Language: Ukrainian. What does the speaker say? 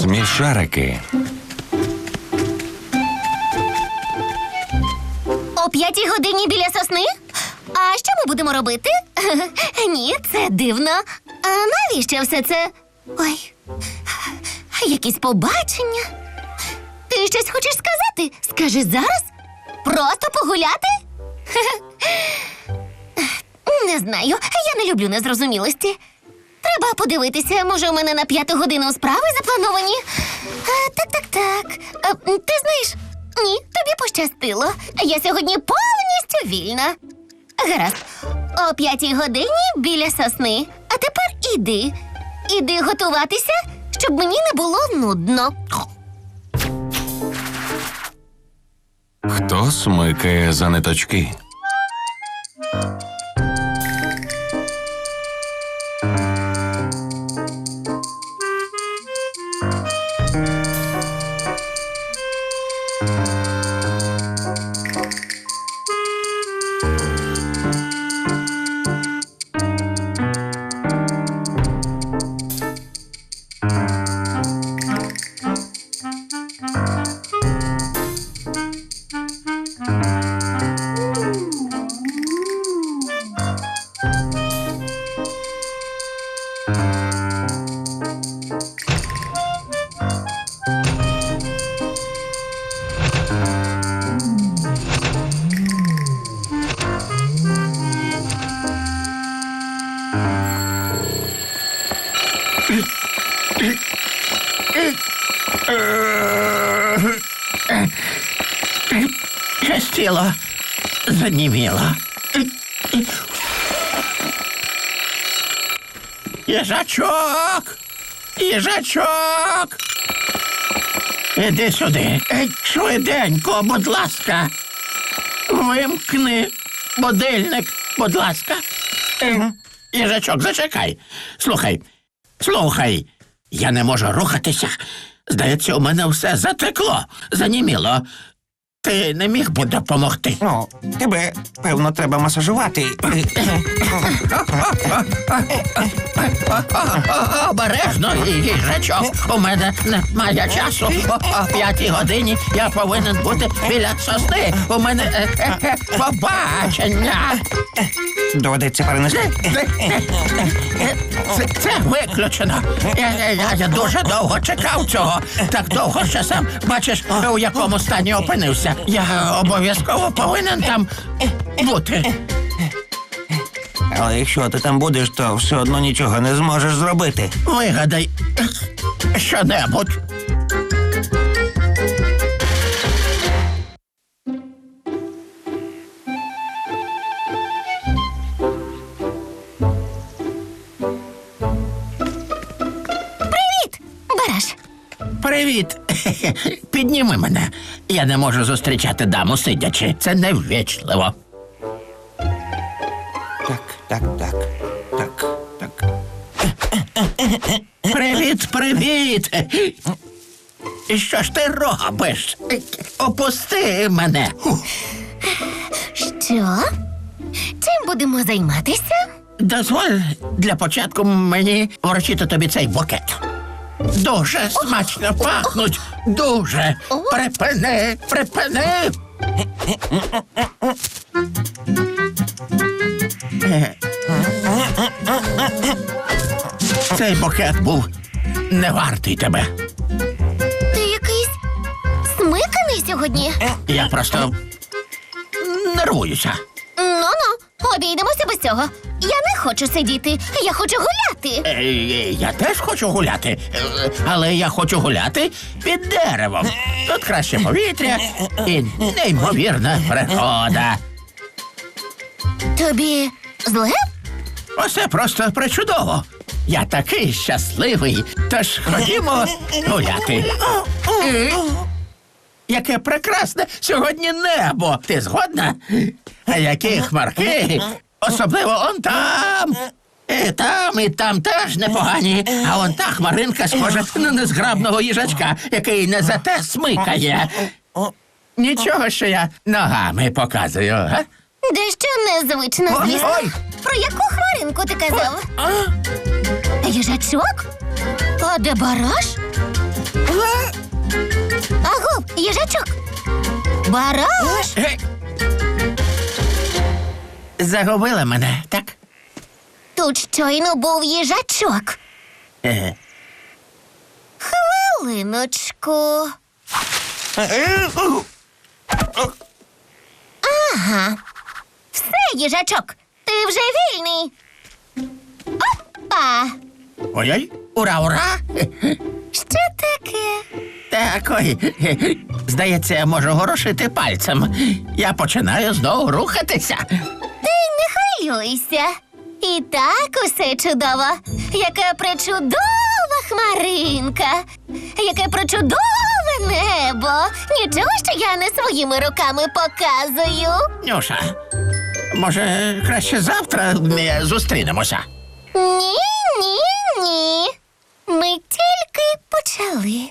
Смішарики. О п'ятій годині біля сосни. А що ми будемо робити? Ні, це дивно. А навіщо все це? Ой, якісь побачення. Ти щось хочеш сказати? Скажи зараз. Просто погуляти? Не знаю, я не люблю незрозумілості. Треба подивитися, може, у мене на п'яту годину справи заплановані. А, так, так, так. А, ти знаєш, ні, тобі пощастило. Я сьогодні повністю вільна. Гаразд, о п'ятій годині біля сосни. А тепер іди. Іди готуватися, щоб мені не було нудно. Хто смикає за ниточки? Тіло заніміло. Їжачок! Їжачок! Іди сюди. Швиденько, будь ласка. Вимкни будильник, будь ласка. Їжачок, зачекай. Слухай, слухай. Я не можу рухатися. Здається, у мене все затекло, заніміло. Ти не міг би допомогти? Ну, тебе, певно, треба масажувати. Обережно, їжачок. У мене немає часу. О, п'ятій годині я повинен бути біля сосни. У мене е, е, е, побачення. Доведеться перенести. Це, це виключено. Я, я, я, я дуже довго чекав цього. Так довго, що сам бачиш, у якому стані опинився. Я обов'язково повинен там бути. Але якщо ти там будеш, то все одно нічого не зможеш зробити. Вигадай що-небудь. Привіт. Підніми мене. Я не можу зустрічати даму сидячи. Це неввічливо. Так, так, так, так, так. Привіт, привіт. Що ж ти робиш? Опусти мене. Що? Чим будемо займатися? Дозволь для початку мені вручити тобі цей букет. Дуже смачно пахнуть. Дуже. Припини, припини. Цей букет був не вартий тебе. Ти якийсь смиканий сьогодні? Я просто нервуюся. Ну ну, обійдемося без цього. Я не хочу сидіти, я хочу гуляти. Е, е, Я теж хочу гуляти, е, але я хочу гуляти під деревом. Тут краще повітря і неймовірна природа. Тобі зле? Усе просто причудово. Я такий щасливий, тож ходімо гуляти. Е, Яке прекрасне сьогодні небо. Ти згодна? А які хмарки? Особливо он там. І там, і там теж непогані. А он та хмаринка схожа на незграбного їжачка, який не за те смикає. Нічого, що я ногами показую, га? Дещо незвично, звісно. ой. Про яку хмаринку ти казав? А? Їжачок? А де бараш? Аго, їжачок. Бараш. Е. Загубила мене, так? Тут щойно був їжачок. Е. Хвилиночку. Ага. Все, їжачок, ти вже вільний. Опа! Ой-ой, ура, ура! Що таке? Так, ой, здається, я можу горошити пальцем. Я починаю знову рухатися. Хвилюйся. І так усе чудово. Яка причудова хмаринка, яке причудове небо. Нічого, що я не своїми руками показую. Нюша, може, краще завтра ми зустрінемося. Ні, ні, ні. Ми тільки почали.